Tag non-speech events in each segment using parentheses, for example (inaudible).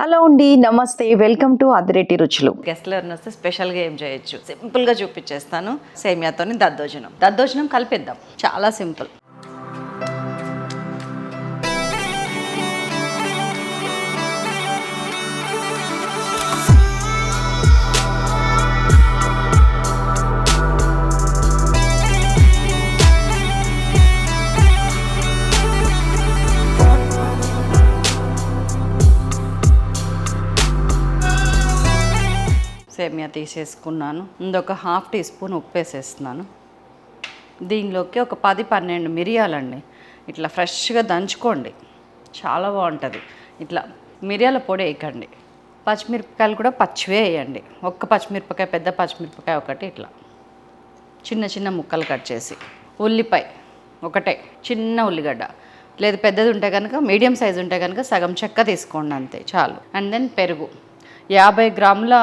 Hello అండి నమస్తే. Welcome to Adireddy రుచులు. గెస్ట్ ఎవరైనా వస్తే స్పెషల్గా ఏం చేయొచ్చు? సింపుల్గా చూపించేస్తాను. సేమియాతోని దద్దోజనం. దద్దోజనం కలిపిద్దాం. చాలా సింపుల్ సేమియా తీసేసుకున్నాను. ఇందొక హాఫ్ టీ స్పూన్ ఉప్పు వేసేస్తున్నాను. దీనిలోకి ఒక పది పన్నెండు మిరియాలండి. ఇట్లా ఫ్రెష్గా దంచుకోండి. చాలా బాగుంటుంది. ఇట్లా మిరియాల పొడి వేయకండి. పచ్చిమిరపకాయలు కూడా పచ్చివే వేయండి. ఒక్క పచ్చిమిరపకాయ పెద్ద పచ్చిమిరపకాయ ఒకటి ఇట్లా. చిన్న చిన్న ముక్కలు కట్ చేసి. ఉల్లిపాయ ఒకటే. చిన్న ఉల్లిగడ్డ. లేదు పెద్దది ఉంటే కనుక మీడియం సైజ్ ఉంటే కనుక సగం చెక్క తీసుకోండి అంతే చాలు. అండ్ దెన్ పెరుగు. యాభై గ్రాముల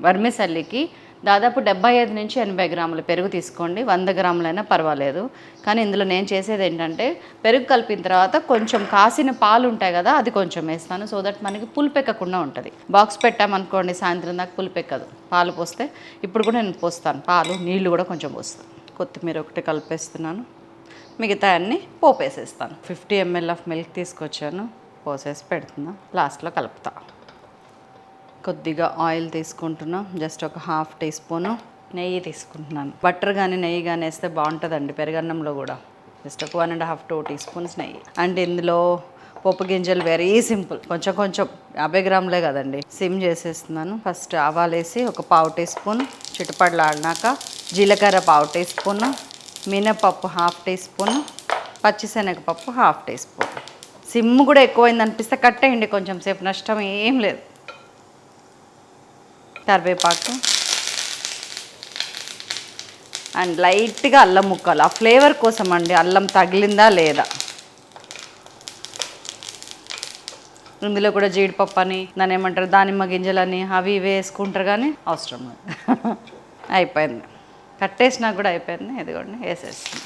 వర్మిసల్లికి దాదాపు డెబ్బై ఐదు నుంచి ఎనభై గ్రాముల పెరుగు తీసుకోండి. వంద గ్రాములైనా పర్వాలేదు. కానీ ఇందులో నేను చేసేది ఏంటంటే పెరుగు కలిపిన తర్వాత కొంచెం కాసిన పాలు ఉంటాయి కదా అది కొంచెం వేస్తాను. సో దట్ మనకి పులిపెక్కకుండా ఉంటుంది. బాక్స్ పెట్టామనుకోండి సాయంత్రం దాకా పులిపెక్కదు పాలు పోస్తే ఇప్పుడు కూడా నేను పోస్తాను. పాలు నీళ్ళు కూడా కొంచెం పోస్తాను. కొత్తిమీర ఒకటి కలిపేస్తున్నాను. మిగతా అన్ని పోపేసేస్తాను. ఫిఫ్టీ ఎంఎల్ ఆఫ్ మిల్క్ తీసుకొచ్చాను. పోసేసి పెడుతున్నాను లాస్ట్లో కలుపుతాను కొద్దిగా ఆయిల్ తీసుకుంటున్నా. జస్ట్ ఒక హాఫ్ టీ స్పూను నెయ్యి తీసుకుంటున్నాను. బటర్ కానీ నెయ్యి కానీ వేస్తే బాగుంటుందండి పెరుగన్నంలో కూడా. జస్ట్ ఒక one and half two teaspoons నెయ్యి. అండ్ ఇందులో పప్పు గింజలు వెరీ సింపుల్. కొంచెం కొంచెం యాభై గ్రాములే కదండి. సిమ్ చేసేస్తున్నాను. ఫస్ట్ ఆవాలేసి ఒక పావు టీ స్పూన్ చిటపడలాడినాక జీలకర్ర పావు టీ స్పూన్ మినపప్పు హాఫ్ టీ స్పూన్ పచ్చిశనగపప్పు హాఫ్ టీ స్పూన్. సిమ్ కూడా ఎక్కువైంది అనిపిస్తే కట్టేయండి కొంచెం సేపు. నష్టం ఏం లేదు. కరివేపాకు. అండ్ లైట్గా అల్లం ముక్కలు. ఆ ఫ్లేవర్ కోసం అండి అల్లం తగిలిందా లేదా? ఇందులో కూడా జీడిపప్పు అని దాని ఏమంటారు దానిమ్మ గింజలని అవి ఇవి వేసుకుంటారు కానీ అవసరం లేదు. (laughs) అయిపోయింది. కట్టేసినా కూడా అయిపోయింది. ఇదిగోండి వేసేస్తుంది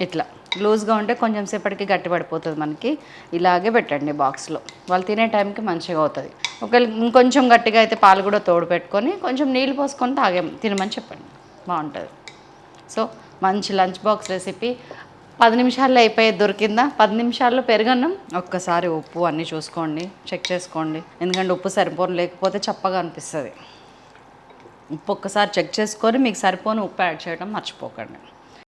ఇట్లా. లూజ్గా ఉంటే కొంచెం సేపటికి గట్టి పడిపోతుంది మనకి. ఇలాగే పెట్టండి బాక్స్లో. వాళ్ళు తినే టైంకి మంచిగా అవుతుంది. ఒకవేళ ఇంకొంచెం గట్టిగా అయితే పాలు కూడా తోడు పెట్టుకొని కొంచెం నీళ్ళు పోసుకొని తాగే తినమని చెప్పండి. బాగుంటుంది. సో మంచి లంచ్ బాక్స్ రెసిపీ. పది నిమిషాల్లో అయిపోయి దొరికిందా? పది నిమిషాల్లో పెరగన్నం? ఒక్కసారి ఉప్పు అన్నీ చూసుకోండి. చెక్ చేసుకోండి. ఎందుకంటే ఉప్పు సరిపోను లేకపోతే చప్పగా అనిపిస్తుంది. ఉప్పు ఒక్కసారి చెక్ చేసుకొని మీకు సరిపోని ఉప్పు యాడ్ చేయడం మర్చిపోకండి.